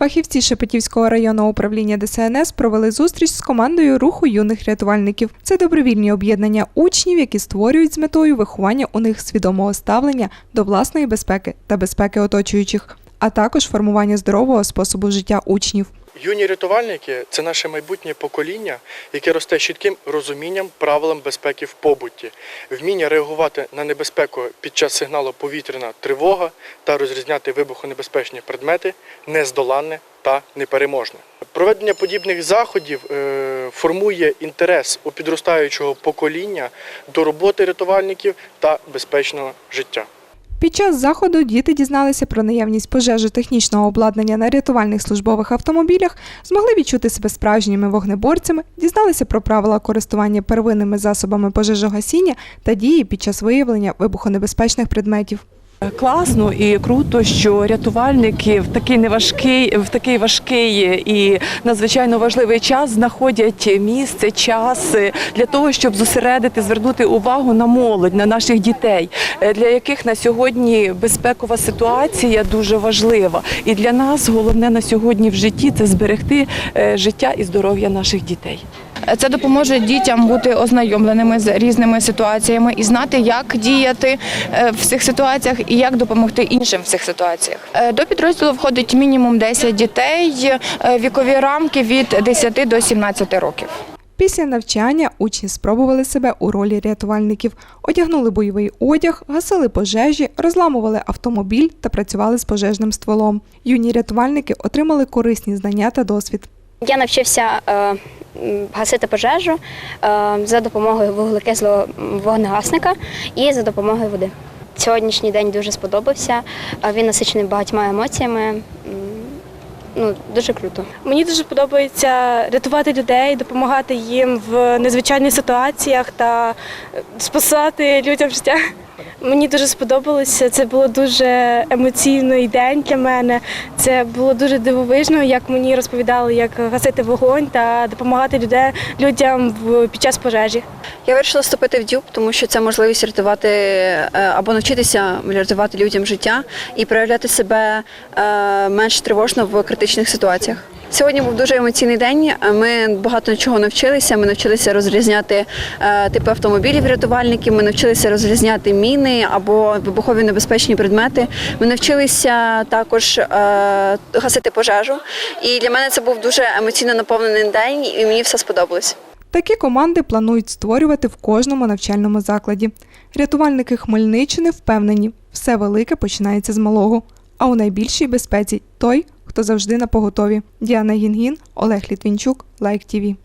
Фахівці Шепетівського районного управління ДСНС провели зустріч з командою руху юних рятувальників. Це добровільні об'єднання учнів, які створюють з метою виховання у них свідомого ставлення до власної безпеки та безпеки оточуючих, а також формування здорового способу життя учнів. Юні рятувальники це наше майбутнє покоління, яке росте чітким розумінням правилам безпеки в побуті, вміння реагувати на небезпеку під час сигналу повітряна тривога та розрізняти вибухонебезпечні предмети нездоланне та непереможне. Проведення подібних заходів е, формує інтерес у підростаючого покоління до роботи рятувальників та безпечного життя. Під час заходу діти дізналися про наявність пожежотехнічного обладнання на рятувальних службових автомобілях, змогли відчути себе справжніми вогнеборцями, дізналися про правила користування первинними засобами пожежогасіння та дії під час виявлення вибухонебезпечних предметів. Класно і круто, що рятувальники в такий неважкий, в такий важкий і надзвичайно важливий час знаходять місце, час для того, щоб зосередити, звернути увагу на молодь, на наших дітей, е, для яких на сьогодні безпекова ситуація дуже важлива. І для нас головне на сьогодні в житті це зберегти е, життя і здоров'я наших дітей. Це допоможе дітям бути ознайомленими з різними ситуаціями і знати, як діяти е, в цих ситуаціях і як допомогти іншим в цих ситуаціях. Е, До підрозділу входить мінімум 10 дітей, е, вікові рамки від 10 до 17 років. Після навчання учні спробували себе у ролі рятувальників, одягнули бойовий одяг, гасили пожежі, розламували автомобіль та працювали з пожежним стволом. Юні рятувальники отримали корисні знання та досвід. Я навчився е, гасити пожежу е, за допомогою вуглекислого вогнегасника і за допомогою води. Сьогоднішній день дуже сподобався. Він насичений багатьма емоціями. Ну, дуже круто. Мені дуже подобається рятувати людей, допомагати їм в незвичайних ситуаціях та спасати людям життя. Мені дуже сподобалося. Це було дуже емоційний день для мене. Це було дуже дивовижно, як мені розповідали, як гасити вогонь та допомагати людей, людям під час пожежі. Я вирішила вступити в ДЮБ, тому що це можливість рятувати е, або навчитися рятувати людям життя і проявляти себе е, менш тривожно в критичних ситуаціях. Сьогодні був дуже емоційний день. Ми багато чого навчилися. Ми навчилися розрізняти е, типи автомобілів рятувальників. Ми навчилися розрізняти міни або вибухові небезпечні предмети. Ми навчилися також е, гасити пожежу. І для мене це був дуже емоційно наповнений день, і мені все сподобалось. Такі команди планують створювати в кожному навчальному закладі. Рятувальники Хмельниччини впевнені, все велике починається з малого, а у найбільшій безпеці той, хто завжди на поготові. Діана Гінгін, Олег Літвінчук, Лайк ТІВІ.